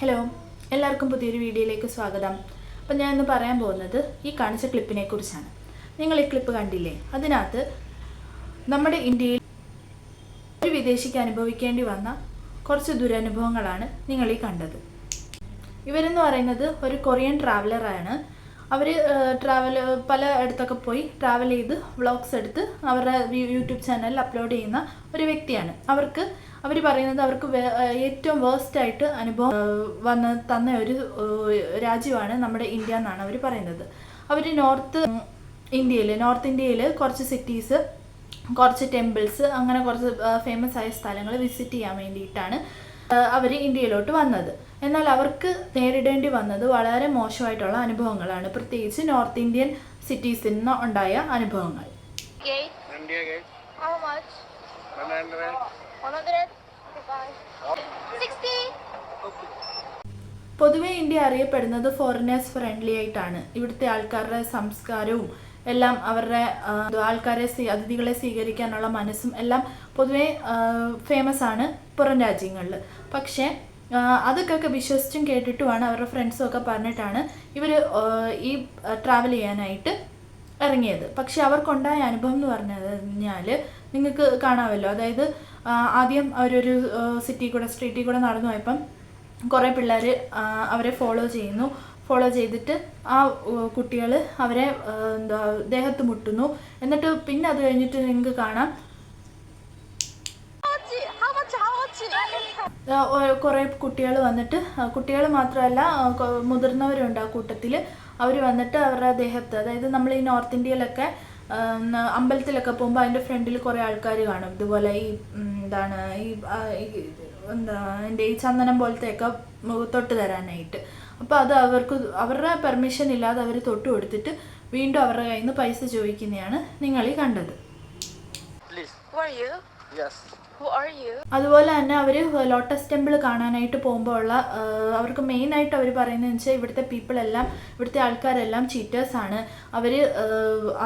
Hello എല്ലാവർക്കും പുതിയൊരു വീഡിയോയിലേക്ക് സ്വാഗതം. അപ്പം ഞാൻ ഇന്ന് പറയാൻ പോകുന്നത് ഈ കാണിച്ച ക്ലിപ്പിനെ കുറിച്ചാണ്. നിങ്ങൾ ഈ ക്ലിപ്പ് കണ്ടില്ലേ? അതിനകത്ത് നമ്മുടെ ഇന്ത്യയിൽ ഒരു വിദേശിക്ക് അനുഭവിക്കേണ്ടി വന്ന കുറച്ച് ദുരനുഭവങ്ങളാണ് നിങ്ങൾ ഈ കണ്ടത്. ഇവരെന്ന് പറയുന്നത് ഒരു കൊറിയൻ ട്രാവലറാണ് അവർ ട്രാവൽ പല ഇടത്തൊക്കെ പോയി ട്രാവൽ ചെയ്ത് വ്ളോഗ്സ് എടുത്ത് അവരുടെ യൂട്യൂബ് ചാനലിൽ അപ്ലോഡ് ചെയ്യുന്ന ഒരു വ്യക്തിയാണ്. അവർക്ക് അവർ പറയുന്നത് അവർക്ക് ഏറ്റവും വേസ്റ്റ് ആയിട്ട് അനുഭവം വന്ന് തന്ന ഒരു രാജ്യമാണ് നമ്മുടെ ഇന്ത്യ എന്നാണ് അവർ പറയുന്നത്. അവർ നോർത്ത് ഇന്ത്യയിൽ നോർത്ത് ഇന്ത്യയിൽ കുറച്ച് സിറ്റീസ് കുറച്ച് ടെമ്പിൾസ് അങ്ങനെ കുറച്ച് ഫേമസ് ആയ സ്ഥലങ്ങൾ വിസിറ്റ് ചെയ്യാൻ വേണ്ടിയിട്ടാണ് അവർ ഇന്ത്യയിലോട്ട് വന്നത് എന്നാൽ അവർക്ക് നേരിടേണ്ടി വന്നത് വളരെ മോശമായിട്ടുള്ള അനുഭവങ്ങളാണ് പ്രത്യേകിച്ച് നോർത്ത് ഇന്ത്യൻ സിറ്റീസിൽ നിന്ന് ഉണ്ടായ അനുഭവങ്ങൾ Gate. India gate, How much? 100. 100? Goodbye. 60? പൊതുവെ ഇന്ത്യ അറിയപ്പെടുന്നത് ഫോറിനേഴ്സ് ഫ്രണ്ട്ലി ആയിട്ടാണ് ഇവിടുത്തെ ആൾക്കാരുടെ സംസ്കാരവും എല്ലാം അവരുടെ ആൾക്കാരെ അതിഥികളെ സ്വീകരിക്കാനുള്ള മനസ്സും എല്ലാം പൊതുവെ ഫേമസ് ആണ് പുറം രാജ്യങ്ങളിൽ. പക്ഷേ അതൊക്കെ വിശ്വസിച്ചും കേട്ടിട്ടുമാണ് അവരുടെ ഫ്രണ്ട്സും ഒക്കെ പറഞ്ഞിട്ടാണ് ഇവർ ഈ ട്രാവൽ ചെയ്യാനായിട്ട് ഇറങ്ങിയത്. പക്ഷെ അവർക്കുണ്ടായ അനുഭവം എന്ന് പറഞ്ഞു കഴിഞ്ഞാൽ നിങ്ങൾക്ക് കാണാമല്ലോ. അതായത് ആദ്യം അവരൊരു സിറ്റി കൂടെ സ്ട്രീറ്റിൽ കൂടെ നടന്നു പോയപ്പം കുറേ പിള്ളേർ അവരെ ഫോളോ ചെയ്യുന്നു. ഫോളോ ചെയ്തിട്ട് ആ കുട്ടികൾ അവരെ എന്താ ദേഹത്ത് മുട്ടുന്നു. എന്നിട്ട് പിന്നെ അത് കഴിഞ്ഞിട്ട് നിങ്ങൾക്ക് കാണാം. കുറെ കുട്ടികൾ വന്നിട്ട് കുട്ടികൾ മാത്രമല്ല മുതിർന്നവരുണ്ട് ആ കൂട്ടത്തിൽ അവർ വന്നിട്ട് അവരുടെ ദേഹത്ത് അതായത് നമ്മൾ ഈ നോർത്ത് ഇന്ത്യയിലൊക്കെ അമ്പലത്തിലൊക്കെ പോകുമ്പോൾ അതിന്റെ ഫ്രണ്ടിൽ കുറേ ആൾക്കാർ കാണും. ഇതുപോലെ ഈ എന്താണ് ഈ എന്താ എന്റെ ഈ ചന്ദനം പോലത്തെയൊക്കെ തൊട്ട് തരാനായിട്ട്. അപ്പോൾ അത് അവർക്ക് അവരുടെ പെർമിഷൻ ഇല്ലാതെ അവർ തൊട്ട് കൊടുത്തിട്ട് വീണ്ടും അവരുടെ കയ്യിൽ നിന്ന് പൈസ ചോദിക്കുന്നതാണ് നിങ്ങൾ ഈ കണ്ടത് Please. Who are you? Yes. Who are you? അതുപോലെ തന്നെ അവർ ലോട്ടസ് ടെമ്പിൾ കാണാനായിട്ട് പോകുമ്പോൾ ഉള്ള അവർക്ക് മെയിനായിട്ട് അവർ പറയുന്നത് വെച്ചാൽ ഇവിടുത്തെ പീപ്പിൾ എല്ലാം ഇവിടുത്തെ ആൾക്കാരെല്ലാം ചീറ്റേഴ്സ് ആണ്. അവർ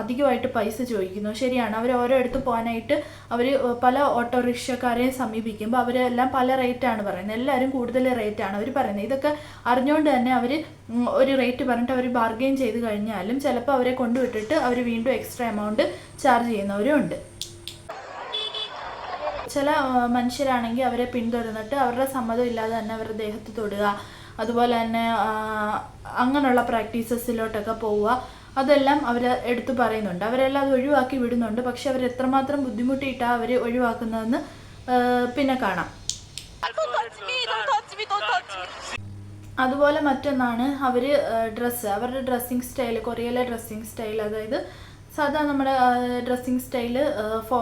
അധികമായിട്ട് പൈസ ചോദിക്കുന്നു. ശരിയാണ്. അവർ ഓരോ അടുത്ത് പോകാനായിട്ട് അവർ പല ഓട്ടോറിക്ഷക്കാരെയും സമീപിക്കുമ്പോൾ അവരെല്ലാം പല റേറ്റാണ് പറയുന്നത്. എല്ലാവരും കൂടുതൽ റേറ്റാണ് അവർ പറയുന്നത്. ഇതൊക്കെ അറിഞ്ഞുകൊണ്ട് തന്നെ അവർ ഒരു റേറ്റ് പറഞ്ഞിട്ട് അവർ ബാർഗെയിൻ ചെയ്ത് കഴിഞ്ഞാലും ചിലപ്പോൾ അവരെ കൊണ്ടുവിട്ടിട്ട് അവർ വീണ്ടും എക്സ്ട്രാ എമൗണ്ട് ചാർജ് ചെയ്യുന്നവരും ഉണ്ട്. ചില മനുഷ്യരാണെങ്കിൽ അവരെ പിന്തുടർന്നിട്ട് അവരുടെ സമ്മതം ഇല്ലാതെ തന്നെ അവരുടെ ദേഹത്ത് തൊടുക. അതുപോലെ തന്നെ അങ്ങനെയുള്ള പ്രാക്ടീസസിലോട്ടൊക്കെ പോവുക. അതെല്ലാം അവർ എടുത്തു പറയുന്നുണ്ട്. അവരെല്ലാം അത് ഒഴിവാക്കി വിടുന്നുണ്ട്. പക്ഷെ അവർ എത്രമാത്രം ബുദ്ധിമുട്ടിയിട്ടാണ് അവർ ഒഴിവാക്കുന്നതെന്ന് പിന്നെ കാണാം! അതുപോലെ മറ്റൊന്നാണ് അവർ ഡ്രസ്സ്. അവരുടെ ഡ്രസ്സിങ് സ്റ്റൈൽ കൊറിയയിലെ ഡ്രസ്സിങ് സ്റ്റൈൽ അതായത് സാധാ നമ്മുടെ ഡ്രസ്സിങ് സ്റ്റൈൽ ഫോ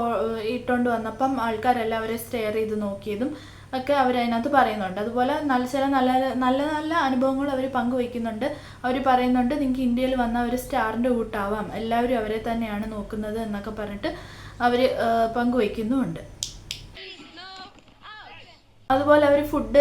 ഇട്ടുകൊണ്ട് വന്നപ്പം ആൾക്കാരെല്ലാം അവരെ സ്റ്റെയർ ചെയ്ത് നോക്കിയതും ഒക്കെ അവർ അതിനകത്ത് പറയുന്നുണ്ട്. അതുപോലെ നല്ല ചില നല്ല നല്ല നല്ല അനുഭവങ്ങൾ അവർ പങ്കുവയ്ക്കുന്നുണ്ട്. അവർ പറയുന്നുണ്ട് നിങ്ങൾക്ക് ഇന്ത്യയിൽ വന്ന ഒരു സ്റ്റാറിന്റെ കൂട്ടാവാം. എല്ലാവരും അവരെ തന്നെയാണ് നോക്കുന്നത് എന്നൊക്കെ പറഞ്ഞിട്ട് അവർ പങ്കുവയ്ക്കുന്നുമുണ്ട്. അതുപോലെ അവർ ഫുഡ്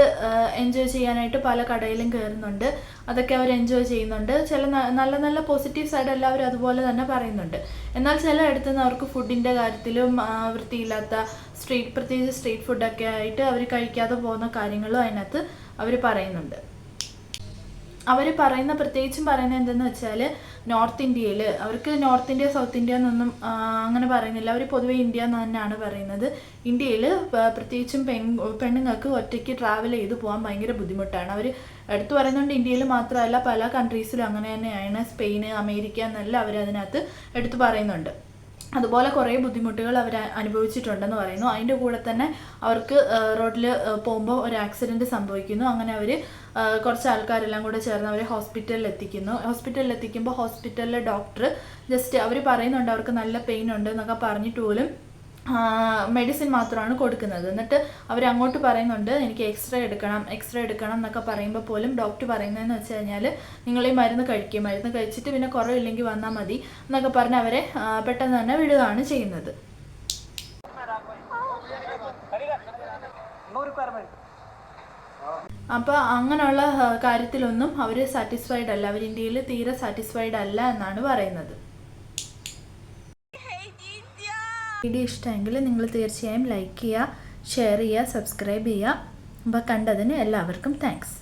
എൻജോയ് ചെയ്യാനായിട്ട് പല കടയിലും കയറുന്നുണ്ട് അതൊക്കെ അവർ എൻജോയ് ചെയ്യുന്നുണ്ട്. ചില നല്ല നല്ല പോസിറ്റീവ് സൈഡ് എല്ലാവരും അതുപോലെ തന്നെ പറയുന്നുണ്ട്. എന്നാൽ ചില ഇടത്തു നിന്ന് അവർക്ക് ഫുഡിന്റെ കാര്യത്തിലും വൃത്തിയില്ലാത്ത സ്ട്രീറ്റ് പ്രത്യേകിച്ച് സ്ട്രീറ്റ് ഫുഡൊക്കെ ആയിട്ട് അവർ കഴിക്കാതെ പോകുന്ന കാര്യങ്ങളും അതിനകത്ത് അവർ പറയുന്നുണ്ട്. അവർ പറയുന്ന പ്രത്യേകിച്ചും പറയുന്നത് എന്തെന്ന് വെച്ചാൽ നോർത്ത് ഇന്ത്യയിൽ അവർക്ക് നോർത്ത് ഇന്ത്യ സൗത്ത് ഇന്ത്യ എന്നൊന്നും അങ്ങനെ പറയുന്നില്ല. അവർ പൊതുവെ ഇന്ത്യ എന്ന് തന്നെയാണ് പറയുന്നത്. ഇന്ത്യയിൽ പ്രത്യേകിച്ചും പെൺ പെണ്ണുങ്ങൾക്ക് ഒറ്റയ്ക്ക് ട്രാവൽ ചെയ്ത് പോകാൻ ഭയങ്കര ബുദ്ധിമുട്ടാണ്. അവർ എടുത്തു പറയുന്നുണ്ട് ഇന്ത്യയിൽ മാത്രമല്ല പല കൺട്രീസിലും അങ്ങനെ തന്നെയാണ്. സ്പെയിന് അമേരിക്ക എന്നെല്ലാം അവർ അതിനകത്ത് എടുത്തു പറയുന്നുണ്ട്. അതുപോലെ കുറേ ബുദ്ധിമുട്ടുകൾ അവർ അനുഭവിച്ചിട്ടുണ്ടെന്ന് പറയുന്നു. അതിന്റെ കൂടെ തന്നെ അവർക്ക് റോഡിൽ പോകുമ്പോൾ ഒരു ആക്സിഡന്റ് സംഭവിക്കുന്നു. അങ്ങനെ അവർ കുറച്ച് ആൾക്കാരെല്ലാം കൂടെ ചേർന്ന് അവരെ ഹോസ്പിറ്റലിൽ എത്തിക്കുന്നു ഹോസ്പിറ്റലിൽ എത്തിക്കുമ്പോൾ ഹോസ്പിറ്റലിലെ ഡോക്ടർ ജസ്റ്റ് അവർ പറയുന്നുണ്ട് അവർക്ക് നല്ല പെയിൻ ഉണ്ട് എന്നൊക്കെ പറഞ്ഞിട്ട് പോലും മെഡിസിൻ മാത്രമാണ് കൊടുക്കുന്നത്. എന്നിട്ട് അവർ അങ്ങോട്ട് പറയുന്നുണ്ട് എനിക്ക് എക്സ്റേ എടുക്കണം എക്സ്റേ എടുക്കണം എന്നൊക്കെ പറയുമ്പോൾ പോലും ഡോക്ടർ പറയുന്നതെന്ന് വെച്ച് കഴിഞ്ഞാൽ നിങ്ങൾ ഈ മരുന്ന് കഴിക്കുക മരുന്ന് കഴിച്ചിട്ട് പിന്നെ കുറവില്ലെങ്കിൽ വന്നാൽ മതി എന്നൊക്കെ പറഞ്ഞ് അവരെ പെട്ടെന്ന് തന്നെ വിടുകയാണ് ചെയ്യുന്നത്. അപ്പോൾ അങ്ങനെയുള്ള കാര്യത്തിലൊന്നും അവർ സാറ്റിസ്ഫൈഡ് അല്ല. അവർ ഇന്ത്യയിൽ തീരെ സാറ്റിസ്ഫൈഡ് അല്ല എന്നാണ് പറയുന്നത്. വീഡിയോ ഇഷ്ടമെങ്കിൽ നിങ്ങൾ തീർച്ചയായും ലൈക്ക് ചെയ്യുക ഷെയർ ചെയ്യുക സബ്സ്ക്രൈബ് ചെയ്യുക. അപ്പോൾ കണ്ടതിന് എല്ലാവർക്കും താങ്ക്സ്